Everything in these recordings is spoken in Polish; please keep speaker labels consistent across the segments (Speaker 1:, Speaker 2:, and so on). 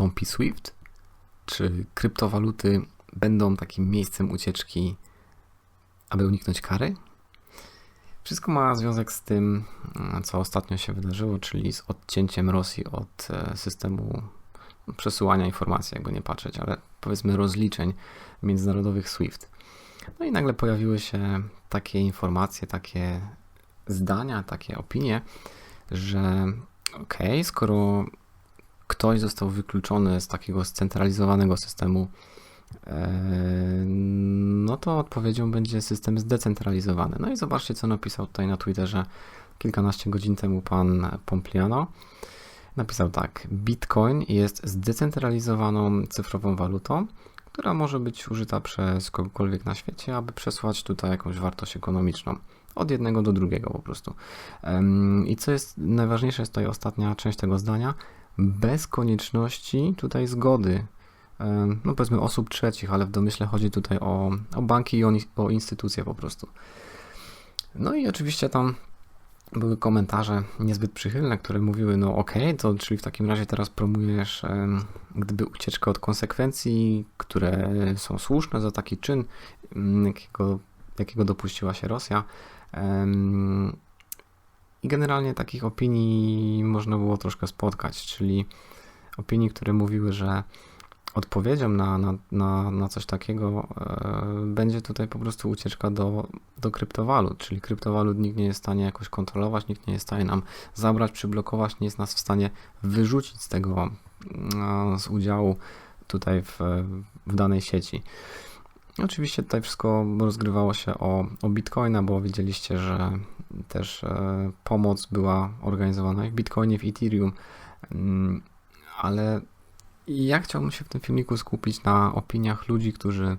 Speaker 1: zastąpi SWIFT? Czy kryptowaluty będą takim miejscem ucieczki, aby uniknąć kary? Wszystko ma związek z tym, co ostatnio się wydarzyło, czyli z odcięciem Rosji od e, systemu przesyłania informacji, jakby nie patrzeć, ale powiedzmy rozliczeń międzynarodowych SWIFT. No i nagle pojawiły się takie informacje, takie zdania, takie opinie, że okej, okay, skoro ktoś został wykluczony z takiego scentralizowanego systemu, e, no to odpowiedzią będzie system zdecentralizowany. No i zobaczcie, co napisał tutaj na Twitterze kilkanaście godzin temu pan Pompliano. Napisał tak: Bitcoin jest zdecentralizowaną cyfrową walutą, która może być użyta przez kogokolwiek na świecie, aby przesłać tutaj jakąś wartość ekonomiczną. Od jednego do drugiego po prostu. I co jest najważniejsze, jest tutaj ostatnia część tego zdania, bez konieczności tutaj zgody, no powiedzmy osób trzecich, ale w domyśle chodzi tutaj o, o banki i o, o instytucje po prostu. No i oczywiście tam były komentarze niezbyt przychylne, które mówiły, no okej, okay, to czyli w takim razie teraz promujesz gdyby ucieczkę od konsekwencji, które są słuszne za taki czyn, jakiego, jakiego dopuściła się Rosja. I generalnie takich opinii można było troszkę spotkać, czyli opinii, które mówiły, że odpowiedzią na, na, na, na coś takiego e, będzie tutaj po prostu ucieczka do, do kryptowalut, czyli kryptowalut nikt nie jest w stanie jakoś kontrolować, nikt nie jest w stanie nam zabrać, przyblokować, nie jest nas w stanie wyrzucić z tego, no, z udziału tutaj w, w danej sieci. Oczywiście tutaj wszystko rozgrywało się o, o Bitcoina, bo widzieliście, że też e, pomoc była organizowana w Bitcoinie, w Ethereum, mm, ale ja chciałbym się w tym filmiku skupić na opiniach ludzi, którzy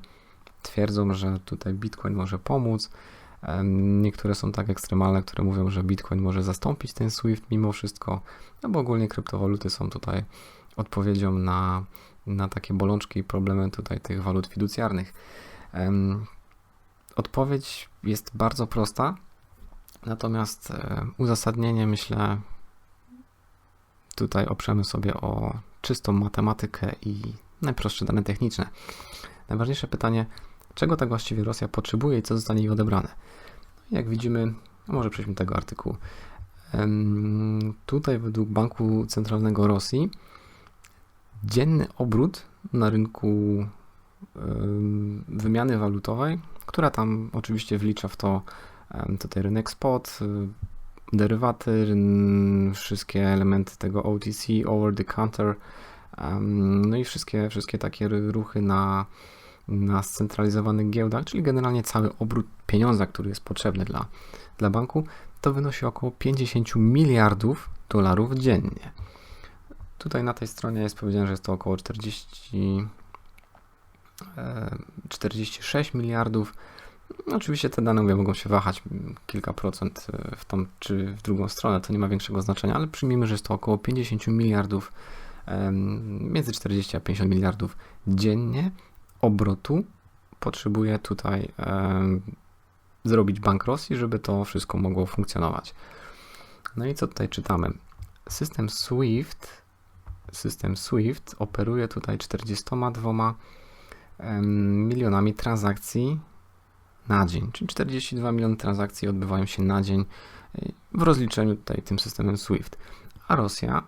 Speaker 1: twierdzą, że tutaj Bitcoin może pomóc. Niektóre są tak ekstremalne, które mówią, że Bitcoin może zastąpić ten SWIFT mimo wszystko, no bo ogólnie kryptowaluty są tutaj odpowiedzią na, na takie bolączki i problemy tutaj tych walut fiducjarnych. Odpowiedź jest bardzo prosta, natomiast e, uzasadnienie myślę tutaj oprzemy sobie o czystą matematykę i najprostsze dane techniczne. Najważniejsze pytanie, czego tak właściwie Rosja potrzebuje i co zostanie jej odebrane. Jak widzimy, może przejdźmy do tego artykułu. Tutaj według Banku Centralnego Rosji dzienny obrót na rynku wymiany walutowej, która tam oczywiście wlicza w to tutaj rynek spot, derywaty, wszystkie elementy tego OTC, over the counter, no i wszystkie, wszystkie takie ruchy na, na scentralizowanych giełdach, czyli generalnie cały obrót pieniądza, który jest potrzebny dla, dla banku, to wynosi około 50 miliardów dolarów dziennie. Tutaj na tej stronie jest powiedziane, że jest to około 40, 46 e, miliardów no, oczywiście te dane mówię, mogą się wahać kilka procent e, w tą czy w drugą stronę, to nie ma większego znaczenia, ale przyjmijmy, że jest to około 50 miliardów, między 40 a 50 miliardów dziennie obrotu potrzebuje tutaj zrobić bank Rosji, żeby to wszystko mogło funkcjonować. No i co tutaj czytamy? System SWIFT, system SWIFT operuje tutaj 42 milionami transakcji na dzień, czyli 42 miliony transakcji odbywają się na dzień y, w rozliczeniu tutaj tym systemem SWIFT. A Rosja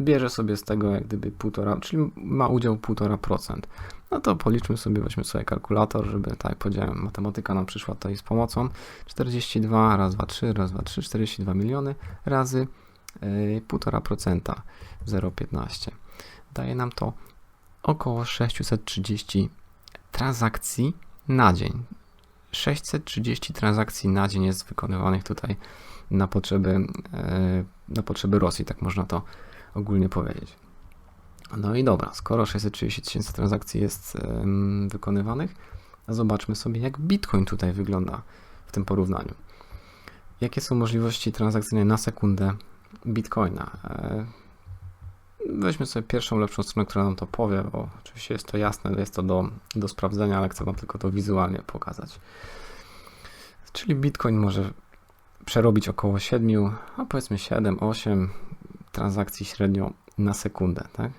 Speaker 1: bierze sobie z tego jak gdyby 1,5, czyli ma udział 1,5%. No to policzmy sobie, weźmy sobie kalkulator, żeby, tak powiedziałem, matematyka nam przyszła tutaj z pomocą. 42, raz, 2, 3, raz, 2, 3, 42 miliony razy 1,5%, 0,15. Daje nam to około 630 transakcji na dzień. 630 transakcji na dzień jest wykonywanych tutaj na potrzeby, e, na potrzeby Rosji, tak można to ogólnie powiedzieć. No i dobra, skoro 630 tysięcy transakcji jest wykonywanych, zobaczmy sobie, jak Bitcoin tutaj wygląda w tym porównaniu. Jakie są możliwości transakcyjne na sekundę Bitcoina? E, Weźmy sobie pierwszą lepszą stronę, która nam to powie, bo oczywiście jest to jasne, jest to do, do sprawdzenia, ale chcę Wam tylko to wizualnie pokazać. Czyli Bitcoin może przerobić około 7, a powiedzmy 7, 8 transakcji średnio na sekundę, tak?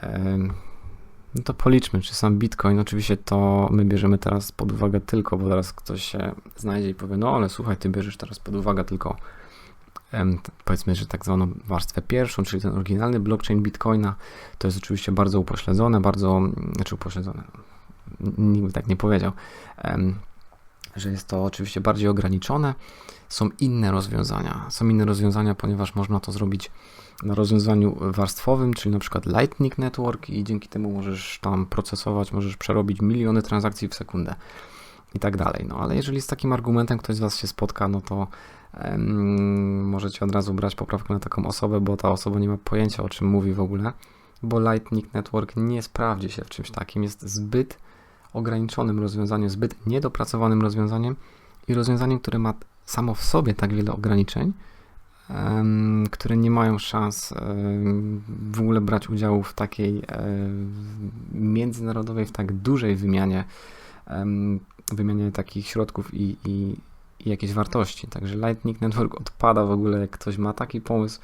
Speaker 1: em, no to policzmy, czy sam Bitcoin, oczywiście to my bierzemy teraz pod uwagę tylko, bo teraz ktoś się znajdzie i powie, no ale słuchaj, ty bierzesz teraz pod uwagę tylko powiedzmy, że tak zwaną warstwę pierwszą, czyli ten oryginalny blockchain Bitcoina, to jest oczywiście bardzo upośledzone, bardzo, znaczy upośledzone, nikt tak nie powiedział, że jest to oczywiście bardziej ograniczone. Są inne rozwiązania. Są inne rozwiązania, ponieważ można to zrobić na rozwiązaniu warstwowym, czyli na przykład Lightning Network i dzięki temu możesz tam procesować, możesz przerobić miliony transakcji w sekundę i tak dalej. No ale jeżeli z takim argumentem ktoś z Was się spotka, no to możecie od razu brać poprawkę na taką osobę, bo ta osoba nie ma pojęcia o czym mówi w ogóle, bo Lightning Network nie sprawdzi się w czymś takim, jest zbyt ograniczonym rozwiązaniem, zbyt niedopracowanym rozwiązaniem i rozwiązaniem, które ma samo w sobie tak wiele ograniczeń, które nie mają szans w ogóle brać udziału w takiej em, międzynarodowej, w tak dużej wymianie, wymianie takich środków i, i, i jakiejś wartości. Także Lightning Network odpada w ogóle, jak ktoś ma taki pomysł.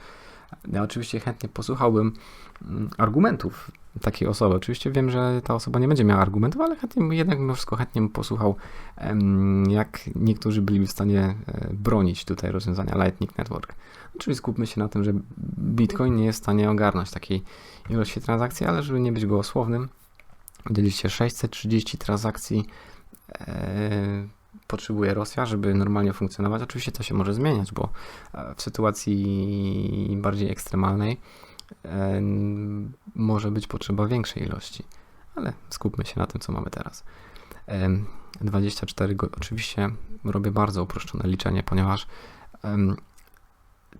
Speaker 1: Ja oczywiście chętnie posłuchałbym mm, argumentów takiej osoby. Oczywiście wiem, że ta osoba nie będzie miała argumentów, ale chętnie, jednak mimo wszystko chętnie bym posłuchał, jak niektórzy byliby w stanie e, bronić tutaj rozwiązania Lightning Network. Czyli skupmy się na tym, że Bitcoin nie jest w stanie ogarnąć takiej ilości transakcji, ale żeby nie być gołosłownym, widzieliście 630 transakcji e, potrzebuje Rosja, żeby normalnie funkcjonować. Oczywiście to się może zmieniać, bo e, w sytuacji bardziej ekstremalnej e, może być potrzeba większej ilości, ale skupmy się na tym, co mamy teraz. Em, 24 godziny. Oczywiście robię bardzo uproszczone liczenie, ponieważ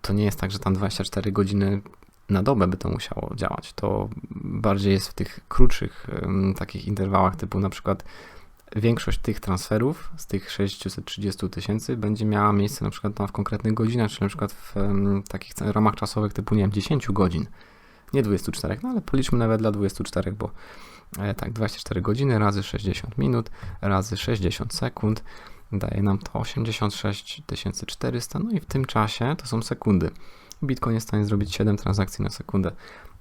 Speaker 1: to nie jest tak, że tam 24 godziny na dobę by to musiało działać. To bardziej jest w tych krótszych takich interwałach, typu na przykład większość tych transferów z tych 630 tysięcy będzie miała miejsce na przykład w konkretnych godzinach, czy na przykład w em, takich ramach czasowych typu, nie wiem, 10 godzin. Nie 24, no ale policzmy nawet dla 24, bo e, tak, 24 godziny razy 60 minut razy 60 sekund daje nam to 86 400, no i w tym czasie to są sekundy. Bitcoin jest w stanie zrobić 7 transakcji na sekundę.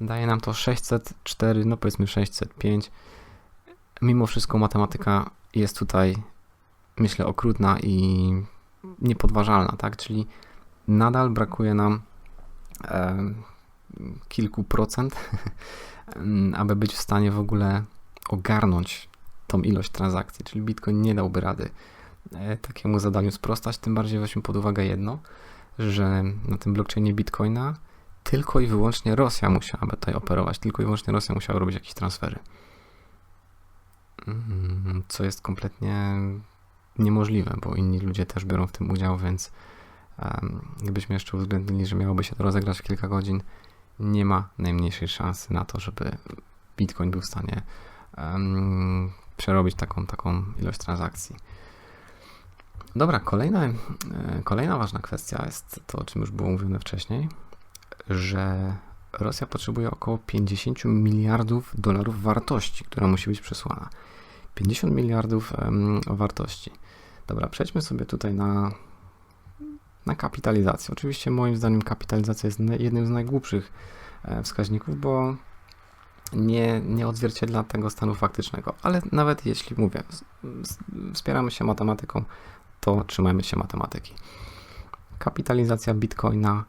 Speaker 1: Daje nam to 604, no powiedzmy 605. Mimo wszystko matematyka jest tutaj, myślę, okrutna i niepodważalna, tak? Czyli nadal brakuje nam e, kilku procent, aby być w stanie w ogóle ogarnąć tą ilość transakcji, czyli Bitcoin nie dałby rady e, takiemu zadaniu sprostać, tym bardziej weźmy pod uwagę jedno, że na tym blockchainie Bitcoina tylko i wyłącznie Rosja musiałaby tutaj operować, tylko i wyłącznie Rosja musiała robić jakieś transfery. Mm, Co jest kompletnie niemożliwe, bo inni ludzie też biorą w tym udział, więc gdybyśmy jeszcze uwzględnili, że miałoby się to rozegrać w kilka godzin, nie ma najmniejszej szansy na to, żeby Bitcoin był w stanie um, przerobić taką, taką ilość transakcji. Dobra, kolejna, kolejna ważna kwestia jest to, o czym już było mówione wcześniej, że Rosja potrzebuje około 50 miliardów dolarów wartości, która musi być przesłana. 50 miliardów wartości. Dobra, przejdźmy sobie tutaj na, na kapitalizację. Oczywiście moim zdaniem kapitalizacja jest jednym z najgłupszych e, wskaźników, bo nie, nie odzwierciedla tego stanu faktycznego. Ale nawet jeśli mówię, wspieramy się matematyką, to trzymajmy się matematyki. Kapitalizacja bitcoina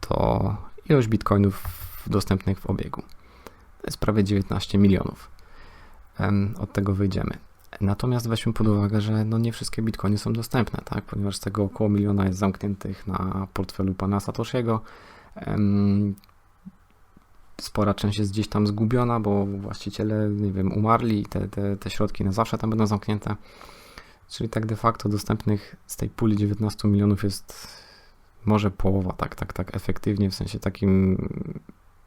Speaker 1: to ilość bitcoinów dostępnych w obiegu. To jest prawie 19 milionów. Od tego wyjdziemy. Natomiast weźmy pod uwagę, że no nie wszystkie bitcoiny są dostępne, tak? ponieważ z tego około miliona jest zamkniętych na portfelu pana Satoshiego. Spora część jest gdzieś tam zgubiona, bo właściciele, nie wiem, umarli i te, te, te środki na zawsze tam będą zamknięte. Czyli tak de facto dostępnych z tej puli 19 milionów jest może połowa, tak, tak, tak efektywnie, w sensie takim,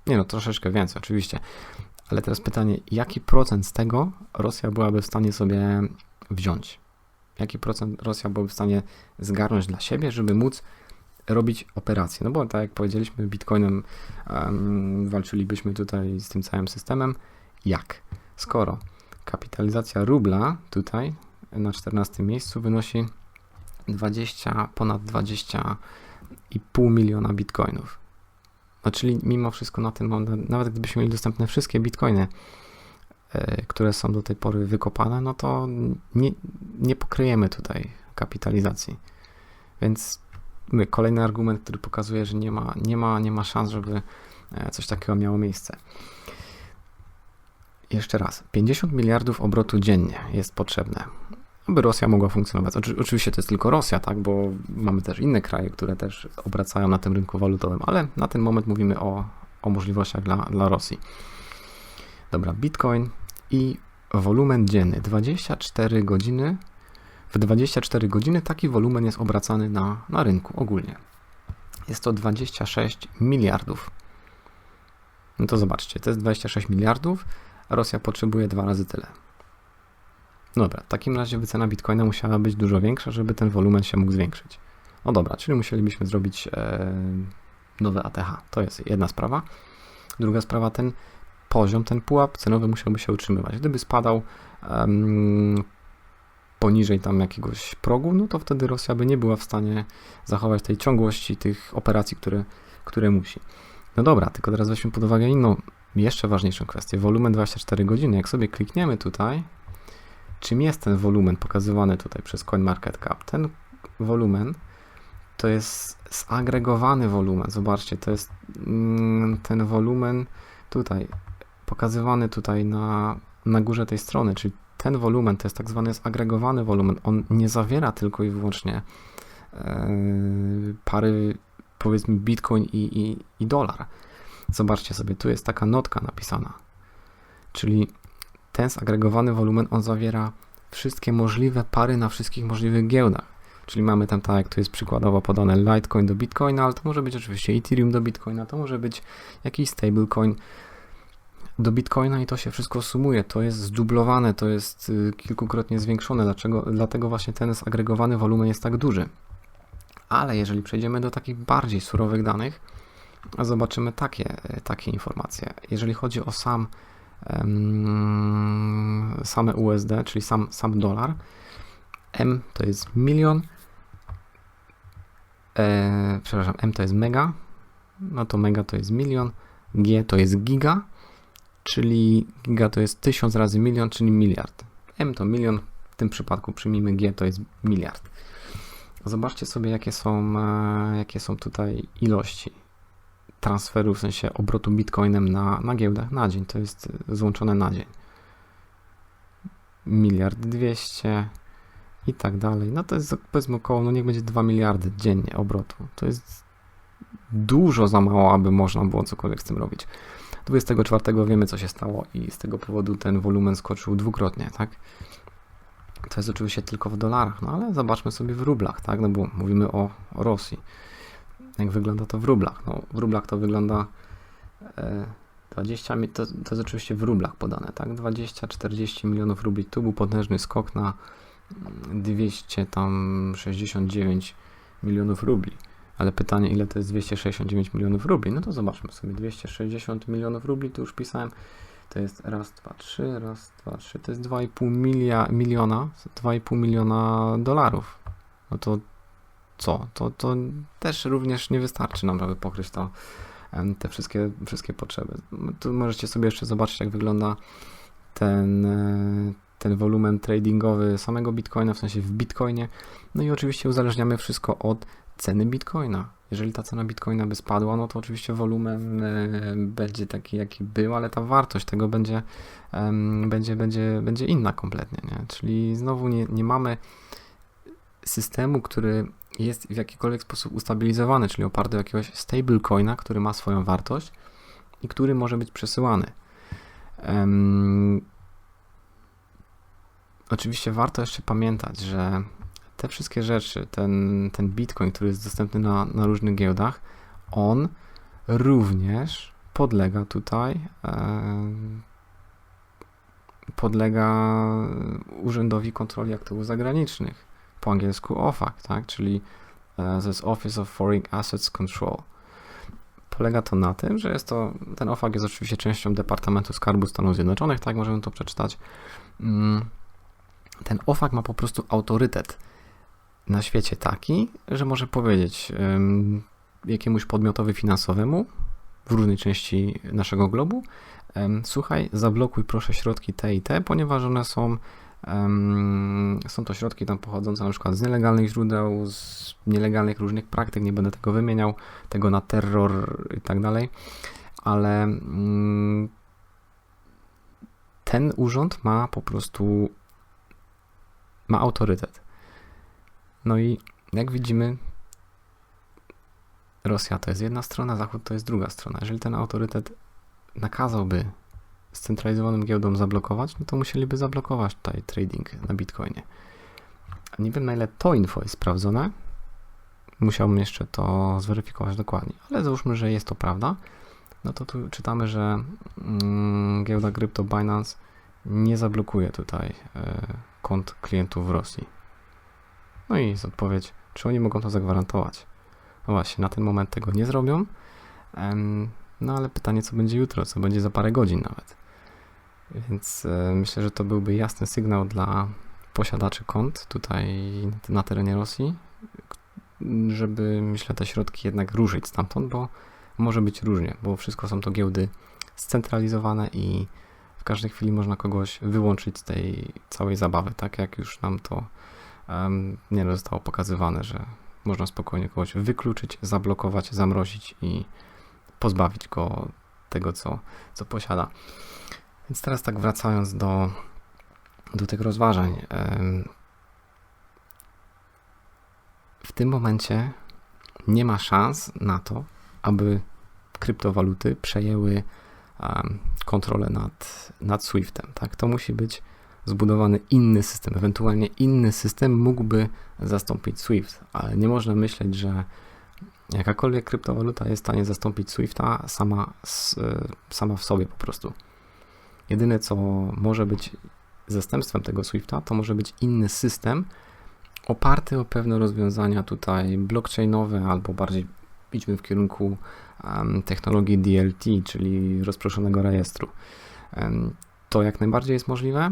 Speaker 1: nie no, troszeczkę więcej oczywiście, ale teraz pytanie, jaki procent z tego Rosja byłaby w stanie sobie wziąć? Jaki procent Rosja byłaby w stanie zgarnąć dla siebie, żeby móc robić operacje? No bo tak jak powiedzieliśmy, Bitcoinem um, walczylibyśmy tutaj z tym całym systemem. Jak? Skoro kapitalizacja rubla tutaj na 14 miejscu wynosi 20, ponad 20,5 miliona bitcoinów. No czyli mimo wszystko na ten moment, nawet gdybyśmy mieli dostępne wszystkie bitcoiny, e, które są do tej pory wykopane, no to nie, nie pokryjemy tutaj kapitalizacji. Więc kolejny argument, który pokazuje, że nie ma, nie ma, nie ma szans, żeby e, coś takiego miało miejsce. Jeszcze raz, 50 miliardów obrotu dziennie jest potrzebne, aby Rosja mogła funkcjonować. Oczy, oczywiście to jest tylko Rosja, tak, bo mamy też inne kraje, które też obracają na tym rynku walutowym, ale na ten moment mówimy o, o możliwościach dla, dla Rosji. Dobra, Bitcoin i wolumen dzienny 24 godziny. W 24 godziny taki wolumen jest obracany na, na rynku ogólnie. Jest to 26 miliardów. No to zobaczcie, to jest 26 miliardów Rosja potrzebuje dwa razy tyle. Dobra, w takim razie wycena bitcoina musiała być dużo większa, żeby ten wolumen się mógł zwiększyć. No dobra, czyli musielibyśmy zrobić e, nowe ATH. To jest jedna sprawa. Druga sprawa, ten poziom, ten pułap cenowy musiałby się utrzymywać. Gdyby spadał poniżej tam jakiegoś progu, no to wtedy Rosja by nie była w stanie zachować tej ciągłości tych operacji, które, które musi. No dobra, tylko teraz weźmy pod uwagę inną jeszcze ważniejszą kwestię. Wolumen 24 godziny. Jak sobie klikniemy tutaj, czym jest ten wolumen pokazywany tutaj przez CoinMarketCap? Ten wolumen to jest zagregowany wolumen. Zobaczcie, to jest mm, ten wolumen tutaj, pokazywany tutaj na, na górze tej strony, czyli ten wolumen to jest tak zwany zagregowany wolumen. On nie zawiera tylko i wyłącznie e, pary, powiedzmy, bitcoin i, i, i dolar Zobaczcie sobie, tu jest taka notka napisana. Czyli ten zagregowany wolumen, on zawiera wszystkie możliwe pary na wszystkich możliwych giełdach. Czyli mamy tam tak, jak tu jest przykładowo podane Litecoin do Bitcoina, ale to może być oczywiście Ethereum do Bitcoina, to może być jakiś stablecoin do Bitcoina i to się wszystko sumuje. To jest zdublowane, to jest y, kilkukrotnie zwiększone. Dlaczego? Dlatego właśnie ten zagregowany wolumen jest tak duży. Ale jeżeli przejdziemy do takich bardziej surowych danych, zobaczymy takie, takie informacje. Jeżeli chodzi o sam same USD, czyli sam, sam dolar, M to jest milion, e, przepraszam, M to jest mega, no to mega to jest milion, G to jest giga, czyli giga to jest tysiąc razy milion, czyli miliard. M to milion, w tym przypadku przyjmijmy G to jest miliard. Zobaczcie sobie, jakie są, e, jakie są tutaj ilości transferu, w sensie obrotu bitcoinem na, na giełdach na dzień. To jest złączone na dzień. Miliard dwieście i tak dalej. No to jest powiedzmy około, no niech będzie 2 miliardy dziennie obrotu. To jest dużo za mało, aby można było cokolwiek z tym robić. 24 wiemy, co się stało i z tego powodu ten wolumen skoczył dwukrotnie, tak? To jest oczywiście tylko w dolarach, no ale zobaczmy sobie w rublach, tak? No bo mówimy o Rosji jak wygląda to w rublach. No, w rublach to wygląda 20, e, to, to jest oczywiście w rublach podane, tak? 20-40 milionów rubli. Tu był potężny skok na 269 milionów rubli. Ale pytanie, ile to jest 269 milionów rubli? No to zobaczmy sobie. 260 milionów rubli, tu już pisałem. To jest raz, dwa, trzy, raz, dwa, trzy. To jest 2,5 milia, miliona, 2,5 miliona dolarów. No to co, to, to też również nie wystarczy nam, żeby pokryć to, te wszystkie, wszystkie potrzeby. Tu możecie sobie jeszcze zobaczyć, jak wygląda ten, e, ten wolumen tradingowy samego Bitcoina, w sensie w Bitcoinie. No i oczywiście uzależniamy wszystko od ceny Bitcoina. Jeżeli ta cena Bitcoina by spadła, no to oczywiście wolumen e, będzie taki, jaki był, ale ta wartość tego będzie, będzie, będzie, będzie inna kompletnie. Nie? Czyli znowu nie, nie mamy systemu, który jest w jakikolwiek sposób ustabilizowany, czyli oparty o jakiegoś stablecoina, który ma swoją wartość i który może być przesyłany. Um, oczywiście warto jeszcze pamiętać, że te wszystkie rzeczy, ten, ten bitcoin, który jest dostępny na, na różnych giełdach, on również podlega tutaj podlega Urzędowi Kontroli Aktywów Zagranicznych po angielsku OFAC, tak? czyli e, to jest Office of Foreign Assets Control. Polega to na tym, że jest to, ten OFAC jest oczywiście częścią Departamentu Skarbu Stanów Zjednoczonych, tak możemy to przeczytać. Mm, ten OFAC ma po prostu autorytet na świecie taki, że może powiedzieć jakiemuś podmiotowi finansowemu, w różnej części naszego globu. Słuchaj, zablokuj proszę środki te i te, ponieważ one są są to środki tam pochodzące na przykład z nielegalnych źródeł, z nielegalnych różnych praktyk, nie będę tego wymieniał, tego na terror i tak dalej, ale mm, ten urząd ma po prostu ma autorytet. No i jak widzimy, Rosja to jest jedna strona, Zachód to jest druga strona. Jeżeli ten autorytet nakazałby scentralizowanym giełdom zablokować, no to musieliby zablokować tutaj trading na Bitcoinie. Nie wiem na ile to info jest sprawdzone. Musiałbym jeszcze to zweryfikować dokładnie, ale załóżmy, że jest to prawda. No to tu czytamy, że mm, giełda krypto Binance nie zablokuje tutaj y, kont klientów w Rosji. No i jest odpowiedź, czy oni mogą to zagwarantować. No właśnie, na ten moment tego nie zrobią. No ale pytanie, co będzie jutro, co będzie za parę godzin nawet. Więc e, myślę, że to byłby jasny sygnał dla posiadaczy kont tutaj na terenie Rosji, żeby myślę te środki jednak ruszyć stamtąd, bo może być różnie, bo wszystko są to giełdy scentralizowane i w każdej chwili można kogoś wyłączyć z tej całej zabawy, tak jak już nam to um, nie zostało pokazywane, że można spokojnie kogoś wykluczyć, zablokować, zamrozić i pozbawić go tego, co, co posiada. Więc teraz tak wracając do, do tych rozważań. W tym momencie nie ma szans na to, aby kryptowaluty przejęły kontrolę nad, nad Swiftem. Tak? To musi być zbudowany inny system. Ewentualnie inny system mógłby zastąpić Swift, ale nie można myśleć, że jakakolwiek kryptowaluta jest w stanie zastąpić Swifta sama, sama w sobie po prostu. Jedyne, co może być zastępstwem tego Swifta, to może być inny system oparty o pewne rozwiązania tutaj blockchainowe albo bardziej idźmy w kierunku um, technologii DLT, czyli rozproszonego rejestru. Um, to jak najbardziej jest możliwe.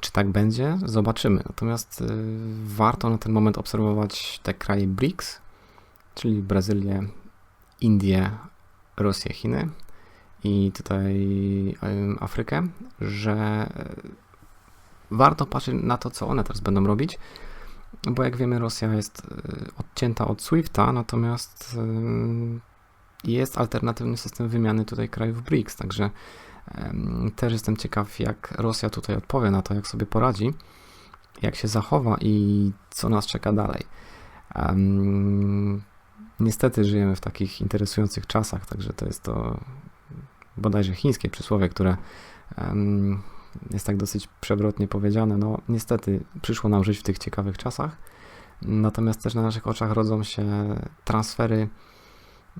Speaker 1: Czy tak będzie? Zobaczymy. Natomiast y, warto na ten moment obserwować te kraje BRICS, czyli Brazylię, Indię, Rosję, Chiny i tutaj Afrykę, że e, warto patrzeć na to, co one teraz będą robić, bo jak wiemy, Rosja jest e, odcięta od SWIFTA, natomiast jest alternatywny system wymiany tutaj krajów BRICS, także też jestem ciekaw, jak Rosja tutaj odpowie na to, jak sobie poradzi, jak się zachowa i co nas czeka dalej. Niestety żyjemy w takich interesujących czasach, także to jest to bodajże chińskie przysłowie, które jest tak dosyć przewrotnie powiedziane. No, niestety przyszło nam żyć w tych ciekawych czasach, natomiast też na naszych oczach rodzą się transfery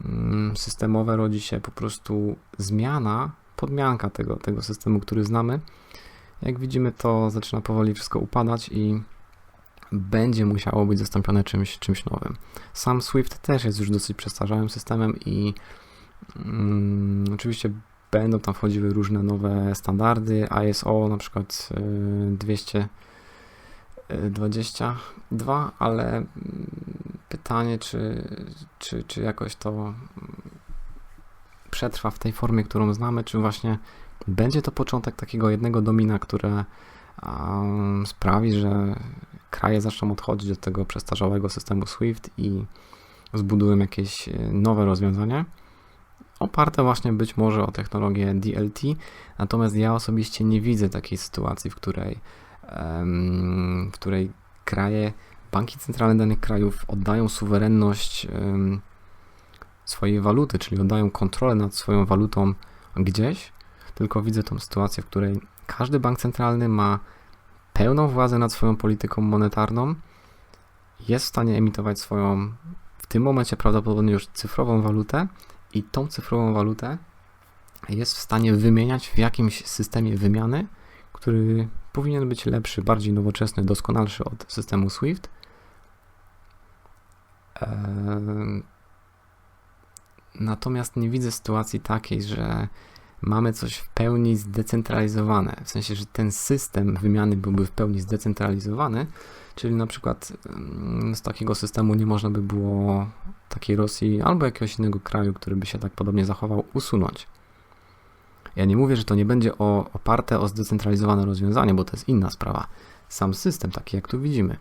Speaker 1: mm, systemowe, rodzi się po prostu zmiana, podmianka tego, tego systemu, który znamy. Jak widzimy, to zaczyna powoli wszystko upadać i będzie musiało być zastąpione czymś, czymś nowym. Sam Swift też jest już dosyć przestarzałym systemem i mm, oczywiście będą tam wchodziły różne nowe standardy, ISO na przykład 222, y, ale mm, pytanie, czy, czy, czy jakoś to przetrwa w tej formie, którą znamy, czy właśnie będzie to początek takiego jednego domina, które um, sprawi, że kraje zaczną odchodzić od tego przestarzałego systemu SWIFT i zbudują jakieś e, nowe rozwiązanie, oparte właśnie być może o technologię DLT, natomiast ja osobiście nie widzę takiej sytuacji, w której, w której kraje, banki centralne danych krajów oddają suwerenność swojej waluty, czyli oddają kontrolę nad swoją walutą gdzieś, tylko widzę tą sytuację, w której każdy bank centralny ma pełną władzę nad swoją polityką monetarną, jest w stanie emitować swoją, w tym momencie prawdopodobnie już cyfrową walutę i tą cyfrową walutę jest w stanie wymieniać w jakimś systemie wymiany, który powinien być lepszy, bardziej nowoczesny, doskonalszy od systemu SWIFT. Natomiast nie widzę sytuacji takiej, że mamy coś w pełni zdecentralizowane, w sensie, że ten system wymiany byłby w pełni zdecentralizowany, czyli na przykład mm, z takiego systemu nie można by było takiej Rosji albo jakiegoś innego kraju, który by się tak podobnie zachował, usunąć. Ja nie mówię, że to nie będzie o, oparte o zdecentralizowane rozwiązanie, bo to jest inna sprawa. Sam system, taki jak tu widzimy,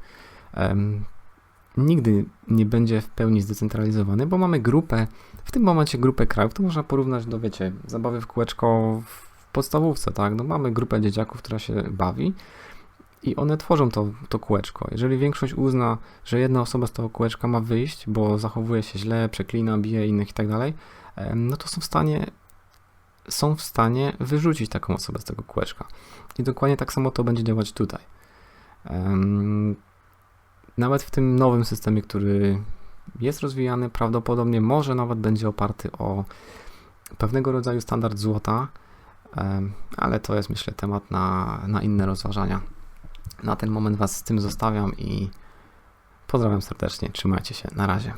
Speaker 1: nigdy nie będzie w pełni zdecentralizowany, bo mamy grupę, w tym momencie grupę krajów, to można porównać do, wiecie, zabawy w kółeczko w podstawówce, tak? No mamy grupę dzieciaków, która się bawi i one tworzą to, to kółeczko. Jeżeli większość uzna, że jedna osoba z tego kółeczka ma wyjść, bo zachowuje się źle, przeklina, bije innych i tak dalej, no to są w stanie są w stanie wyrzucić taką osobę z tego kółeczka. I dokładnie tak samo to będzie działać tutaj. Nawet w tym nowym systemie, który jest rozwijany, prawdopodobnie może nawet będzie oparty o pewnego rodzaju standard złota, ale to jest myślę temat na, na inne rozważania. Na ten moment Was z tym zostawiam i pozdrawiam serdecznie. Trzymajcie się. Na razie.